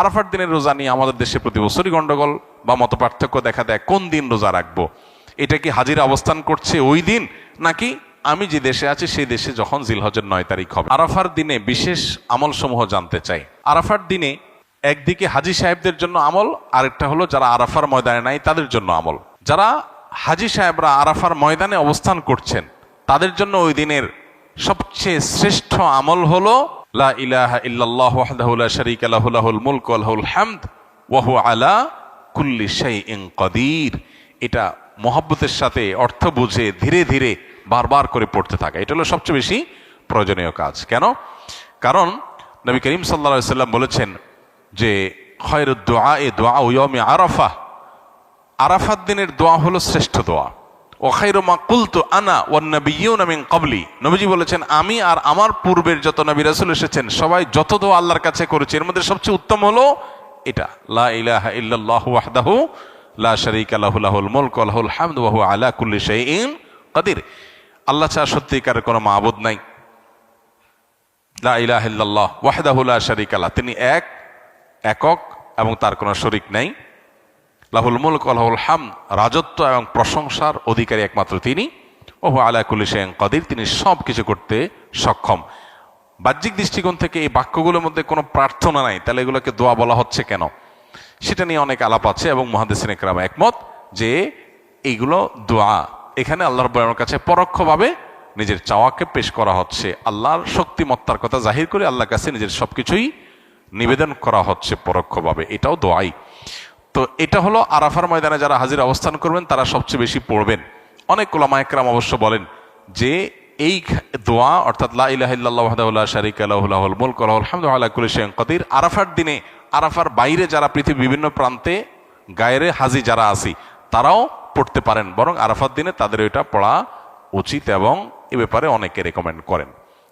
আরাফার দিনের রোজা নিয়ে আমাদের দেশে প্রতি বছরই গন্ডগোল বা মত পার্থক্য দেখা দেয়, কোন দিন রোজা রাখব? এটা কি হাজির অবস্থান করছে ওই দিন? নাকি আমি যে দেশে আছি, সেই দেশে যখন জিলহজের নয় তারিখ হবে। আরাফার দিনে বিশেষ আমল সমূহ জানতে চাই। আরাফার দিনে একদিকে হাজি সাহেবদের জন্য আমল, আরেকটা হলো যারা আরাফার ময়দানে নাই, তাদের জন্য আমল। যারা হাজি সাহেবরা আরাফার ময়দানে অবস্থান করছেন, তাদের জন্য ওই দিনের সবচেয়ে শ্রেষ্ঠ আমল হলো লা আলা কুল্লি এটা মহব্বতের সাথে অর্থ বুঝে ধীরে ধীরে বারবার করে পড়তে থাকা। এটা হলো সবচেয়ে বেশি প্রয়োজনীয় কাজ। কেন? কারণ নবী করিম সাল্লা সাল্লাম বলেছেন যে খয়ের এ দোয়া ওয়মে আরাফা আরাফাত দিনের দোয়া হলো শ্রেষ্ঠ দোয়া। ও খাইরমা কুলতু আনা ও নবীন আমিন কবলি নবীজি বলেছেন, আমি আর আমার পূর্বের যত নবী রাসুল এসেছেন, সবাই যত দোয়া আল্লাহর কাছে করেছে, এর মধ্যে সবচেয়ে উত্তম হলো এটা, লা ইলাহা ইল্লাল্লাহু ওয়াহদাহু লা শারীকা লাহু, লাহুল মুলকু ওয়া লাহুল হামদু ওয়া হুয়া আলা কুল্লি শাইইন কাদির। আল্লাহ ছাড়া সত্যিকারের কোনো মাবুদ নাই। লা ইলাহা ইল্লাল্লাহ, ওয়াহদাহু লা শারীকা লাহ, তিনি এক, একক এবং তার কোনো শরিক নাই। লাহুল মুলক লাহুল হাম রাজত্ব এবং প্রশংসার অধিকারী একমাত্র তিনি। ওহু আলা কুল্লি শাইইন কাদির, তিনি সব কিছু করতে সক্ষম। বাহ্যিক দৃষ্টিকোণ থেকে এই বাক্যগুলোর মধ্যে কোনো প্রার্থনা নাই, তাহলে এগুলোকে দোয়া বলা হচ্ছে কেন? সেটা নিয়ে অনেক আলাপ আছে এবং মহাদেসিন একরাম একমত যে এইগুলো দোয়া। এখানে আল্লাহর বয়ানোর কাছে পরোক্ষভাবে নিজের চাওয়াকে পেশ করা হচ্ছে। আল্লাহর শক্তিমত্তার কথা জাহির করে আল্লাহর কাছে নিজের সবকিছুই নিবেদন করা হচ্ছে পরোক্ষভাবে। এটাও দোয়াই। তো এটা হলো আরাফার ময়দানে যারা হাজির অবস্থান করবেন, তারা সবচেয়ে বেশি পড়বেন। অনেক কোলামা একরাম অবশ্য বলেন যে, এই দোয়া, অর্থাৎ লা ইলাহা ইল্লাল্লাহু ওয়াহদাহু লা শারীকা লাহু, লাহুল মুলকু ওয়া লাহুল হামদু আলা কুল্লি আরাফার দিনে, আরাফার বাইরে যারা পৃথিবীর বিভিন্ন প্রান্তে গায়েরে হাজি যারা আছি, তারাও পড়তে পারেন। বরং আরাফার দিনে তাদের এটা পড়া উচিত এবং এ ব্যাপারে অনেকে রেকমেন্ড করেন।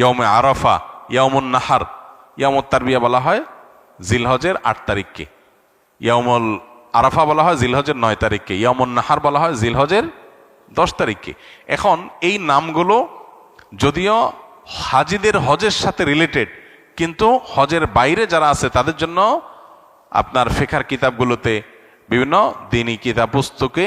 ইয়মে আরাফা ইয়মুন নাহার। ইয়মত তারবিয়া বলা হয় জিলহজের আট তারিখকে। ইয়মল আরাফা বলা হয় জিলহজের নয় তারিখকে। ইয়মুন নাহার বলা হয় জিলহজের দশ তারিখকে। এখন এই নামগুলো যদিও হাজিদের হজের সাথে রিলেটেড কিন্তু হজের বাইরে যারা আছে তাদের জন্য আপনার ফেখার কিতাবগুলোতে বিভিন্ন দিনই কিতাব পুস্তকে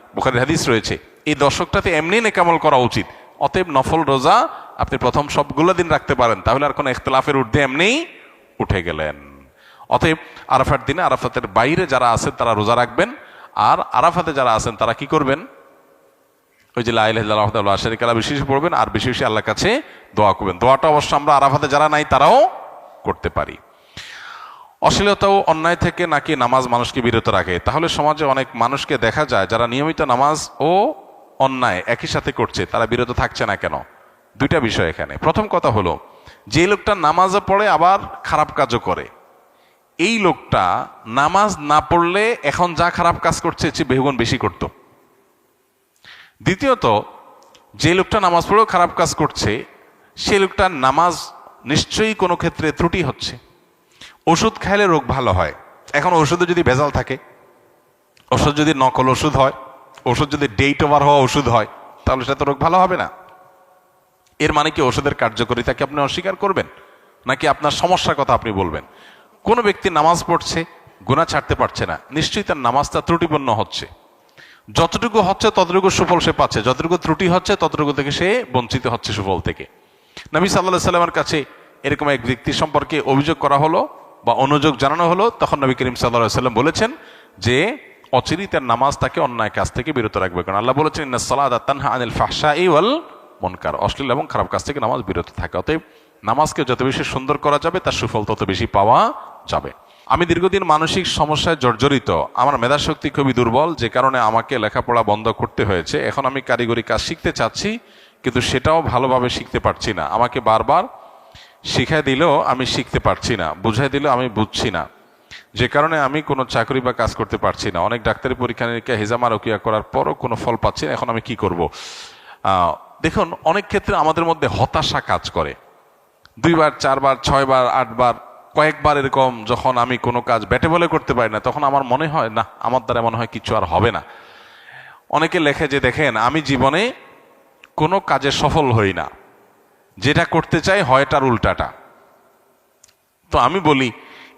বুখারির হাদিস রয়েছে, এই দশকটাতে এমনি নেকামল করা উচিত। অতএব নফল রোজা আপনি প্রথম সবগুলো দিন রাখতে পারেন, তাহলে আর কোনো ইখতলাফের ঊর্ধ্বে এমনিই উঠে গেলেন। অতএব আরাফার দিনে আরাফাতের বাইরে যারা আছেন তারা রোজা রাখবেন, আর আরাফাতে যারা আছেন তারা কি করবেন? ওই যে লাইল্লাহ শরিকালা বেশি বেশি পড়বেন, আর বেশি বেশি আল্লাহর কাছে দোয়া করবেন। দোয়াটা অবশ্য আমরা আরাফাতে যারা নাই তারাও করতে পারি। অশ্লীলতা ও অন্যায় থেকে নাকি নামাজ মানুষকে বিরত রাখে? তাহলে সমাজে অনেক মানুষকে দেখা যায় যারা নিয়মিত নামাজ ও অন্যায় একই সাথে করছে, তারা বিরত থাকছে না কেন? দুইটা বিষয় এখানে। প্রথম কথা হলো, যে লোকটা নামাজও পড়ে আবার খারাপ কাজও করে। এই লোকটা নামাজ না পড়লে এখন যা খারাপ কাজ করছে চেয়ে বেহুগুণ বেশি করত। দ্বিতীয়ত, যে লোকটা নামাজ পড়েও খারাপ কাজ করছে, সে লোকটার নামাজ নিশ্চয়ই কোনো ক্ষেত্রে ত্রুটি হচ্ছে। ওষুধ খাইলে রোগ ভালো হয়। এখন ওষুধে যদি ভেজাল থাকে, ওষুধ যদি নকল ওষুধ হয়, ওষুধ যদি ডেট ওভার হওয়া ওষুধ হয়, তাহলে সেটা তো রোগ ভালো হবে না। এর মানে কি ওষুধের কার্যকারিতাকে আপনি অস্বীকার করবেন? নাকি আপনার সমস্যার কথা আপনি বলবেন? কোন ব্যক্তি নামাজ পড়ছে গুণা ছাড়তে পারছে না, নিশ্চয়ই তার নামাজটা ত্রুটিপূর্ণ হচ্ছে। যতটুকু হচ্ছে ততটুকু সুফল সে পাচ্ছে, যতটুকু ত্রুটি হচ্ছে ততটুকু থেকে সে বঞ্চিত হচ্ছে সুফল থেকে। নবী সাল্লাহ সাল্লামের কাছে এরকম এক ব্যক্তি সম্পর্কে অভিযোগ করা হলো বা অনুযোগ জানানো হলো, তখন নবী করিম সাল্লাহ সাল্লাম বলেছেন যে অচিরি তার নামাজ তাকে অন্যায় কাজ থেকে বিরত রাখবে। কারণ আল্লাহ বলেছেন সালাদ তানহা আনিল ফাহশা ওয়াল মনকার। অশ্লীল এবং খারাপ কাজ থেকে নামাজ বিরত থাকে। অতএব নামাজকে যত বেশি সুন্দর করা যাবে, তার সুফল তত বেশি পাওয়া যাবে। আমি দীর্ঘদিন মানসিক সমস্যায় জর্জরিত। আমার মেধাশক্তি খুবই দুর্বল, যে কারণে আমাকে লেখাপড়া বন্ধ করতে হয়েছে। এখন আমি কারিগরি কাজ শিখতে চাচ্ছি, কিন্তু সেটাও ভালোভাবে শিখতে পারছি না। আমাকে বারবার শিখাই দিলেও আমি শিখতে পারছি না, বুঝাই দিলেও আমি বুঝছি না। যে কারণে আমি কোনো চাকরি বা কাজ করতে পারছি না। অনেক ডাক্তারি পরীক্ষা নিরীক্ষা, হেজামা রকিয়া করার পরও কোনো ফল পাচ্ছি না, এখন আমি কি করব? দেখুন, অনেক ক্ষেত্রে আমাদের মধ্যে হতাশা কাজ করে। দুইবার, চারবার, ছয়বার, আটবার, কয়েকবার এরকম যখন আমি কোনো কাজ ব্যাটে বলে করতে পারি না, তখন আমার মনে হয়, না, আমার দ্বারা মনে হয় কিছু আর হবে না। অনেকে লেখে যে, দেখেন, আমি জীবনে কোনো কাজে সফল হই না। যেটা করতে চাই হয় তার উল্টাটা। তো আমি বলি,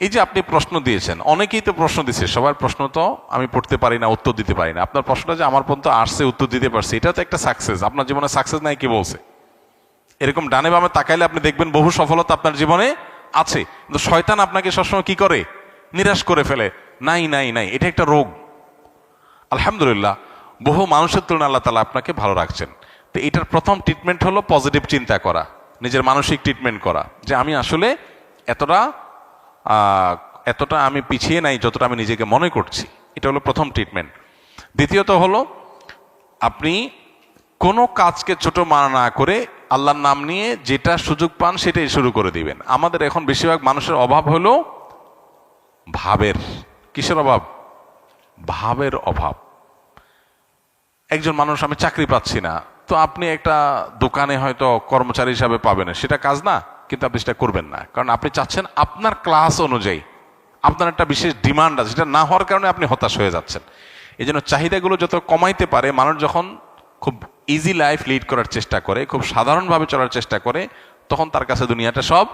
এই যে আপনি প্রশ্ন দিয়েছেন, অনেকেই তো প্রশ্ন দিচ্ছে সবার প্রশ্ন তো আমি পড়তে পারি না, উত্তর দিতে পারি না। আপনার প্রশ্নটা যে আমার পর্যন্ত আসছে, উত্তর দিতে পারছে, এটা তো একটা সাকসেস আপনার জীবনে সাকসেস নাই কি বলছে? এরকম ডানে বামে তাকাইলে আপনি দেখবেন বহু সফলতা আপনার জীবনে আছে, কিন্তু শয়তান আপনাকে সবসময় কি করে? নিরাশ করে ফেলে। নাই নাই নাই, এটা একটা রোগ। আলহামদুলিল্লাহ, বহু মানুষের তুলনায় আল্লাহ তালা আপনাকে ভালো রাখছেন। তো এটার প্রথম ট্রিটমেন্ট হলো পজিটিভ চিন্তা করা, নিজের মানসিক ট্রিটমেন্ট করা, যে আমি আসলে এতটা এতটা আমি পিছিয়ে নাই যতটা আমি নিজেকে মনে করছি, এটা হলো প্রথম ট্রিটমেন্ট দ্বিতীয়ত হলো, আপনি কোনো কাজকে ছোট মানা না করে আল্লাহর নাম নিয়ে যেটা সুযোগ পান সেটাই শুরু করে দিবেন। আমাদের এখন বেশিরভাগ মানুষের অভাব হলো ভাবের। কিসের অভাব? ভাবের অভাব। একজন মানুষ আমি চাকরি পাচ্ছি না তো আপনি একটা দোকানে হয়তো কর্মচারী হিসাবে পাবেন। সেটা কাজ না, কিন্তু আপনি সেটা করবেন না। কারণ আপনি চাচ্ছেন আপনার ক্লাস অনুযায়ী, আপনার একটা বিশেষ ডিমান্ড আছে, সেটা না হওয়ার কারণে আপনি হতাশ হয়ে যাচ্ছেন। এই জন্য চাহিদাগুলো যত কমাইতে পারে, মানুষ যখন খুব ইজি লাইফ লিড করার চেষ্টা করে, খুব সাধারণভাবে চলার চেষ্টা করে, তখন তার কাছে দুনিয়াটা সব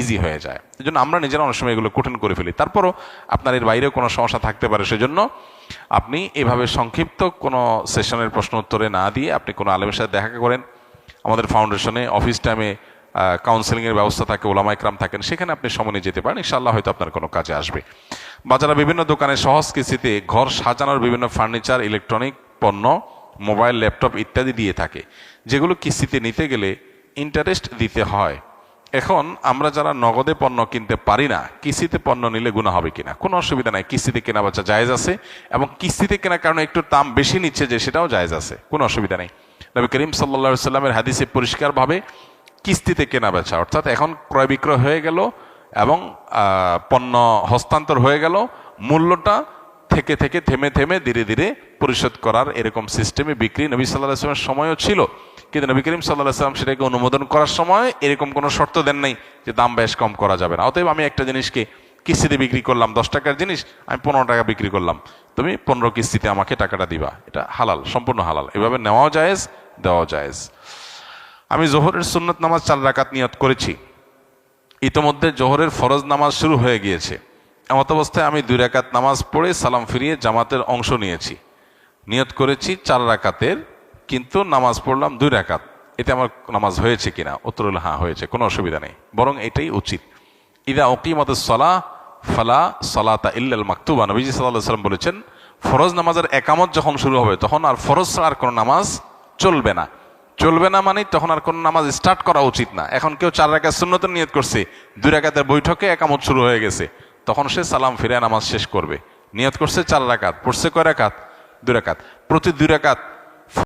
ইজি হয়ে যায়। এই জন্য আমরা নিজেরা অনেক সময় এগুলো কঠিন করে ফেলি। তারপরও আপনার এর বাইরেও কোনো সমস্যা থাকতে পারে, সেজন্য আপনি এভাবে সংক্ষিপ্ত কোনো সেশনের প্রশ্ন উত্তরে না দিয়ে আপনি কোনো আলেমের সাথে দেখা করেন। আমাদের ফাউন্ডেশনে অফিস টাইমে কাউন্সেলিংয়ের ব্যবস্থা থাকে, ওলামা একরাম থাকেন, সেখানে আপনি সময় যেতে পারেন। ইনশাল্লাহ হয়তো আপনার কোনো কাজে আসবে। বাজারে বিভিন্ন দোকানে সহজ কিস্তিতে ঘর সাজানোর বিভিন্ন ফার্নিচার, ইলেকট্রনিক পণ্য, মোবাইল, ল্যাপটপ ইত্যাদি দিয়ে থাকে, যেগুলো কিস্তিতে নিতে গেলে ইন্টারেস্ট দিতে হয়। এখন আমরা যারা নগদে পণ্য কিনতে পারি না, কিস্তিতে পণ্য নিলে গুণা হবে কিনা? কোনো অসুবিধা নাই, কিস্তিতে কেনা বাচ্চা জায়েজ আছে এবং কিস্তিতে কেনার কারণে একটু দাম বেশি নিচ্ছে যে সেটাও জায়েজ আছে, কোনো অসুবিধা নেই। নবী করিম সাল্লা সাল্লামের হাদিসে পরিষ্কারভাবে কিস্তিতে কেনা বেচা, অর্থাৎ এখন ক্রয় বিক্রয় হয়ে গেল এবং পণ্য হস্তান্তর হয়ে গেল, মূল্যটা থেকে থেকে থেমে থেমে ধীরে ধীরে পরিশোধ করার এরকম সিস্টেমে বিক্রি নবী সাল্লাহ আসলামের সময়ও ছিল। কিন্তু নবী করিম সাল্লাহ সাল্লাম সেটাকে অনুমোদন করার সময় এরকম কোনো শর্ত দেন নাই যে দাম বেশ কম করা যাবে না। অতএব আমি একটা জিনিসকে কিস্তিতে বিক্রি করলাম, দশ টাকার জিনিস, আমি পনেরো টাকা বিক্রি করলাম। তুমি পনেরো কিস্তিতে আমাকে টাকাটা দিবা। এটা হালাল, সম্পূর্ণ হালাল। এভাবে নেওয়াও জায়েজ, দেওয়াও জায়েজ। আমি জোহরের সুন্নত নামাজ চার রাকাত নিয়ত করেছি। ইতোমধ্যে জোহরের ফরজ নামাজ শুরু হয়ে গিয়েছে। এমত অবস্থায় আমি দুই রাকাত নামাজ পড়ে সালাম ফিরিয়ে জামাতের অংশ নিয়েছি। নিয়ত করেছি চার রাকাতের কিন্তু নামাজ পড়লাম দুই রাকাত। এতে আমার নামাজ হয়েছে কিনা? উত্তর হলো হ্যাঁ হয়েছে। কোনো অসুবিধা নেই। বরং এটাই উচিত। ইদা ওকিমত সলা ফালা সলাতা ইল্লাল মাকতুবা। নবীজি সাল্লাহ সাল্লাম বলেছেন, ফরজ নামাজের একামত যখন শুরু হবে, তখন আর ফরজ ছাড়া আর কোনো নামাজ চলবে না। চলবে না মানে তখন আর কোনো নামাজ স্টার্ট করা উচিত না। এখন কেউ চার রাকাত সুন্নতের নিয়ত করছে, দুই রাকাতের বৈঠকে একামত শুরু হয়ে গেছে। তখন সে সালাম ফিরে নামাজ শেষ করবে। নিয়ত করছে চার রাকাত, পড়ছে কয় রাকাত? দুই রাকাত। প্রতি দুই রাকাত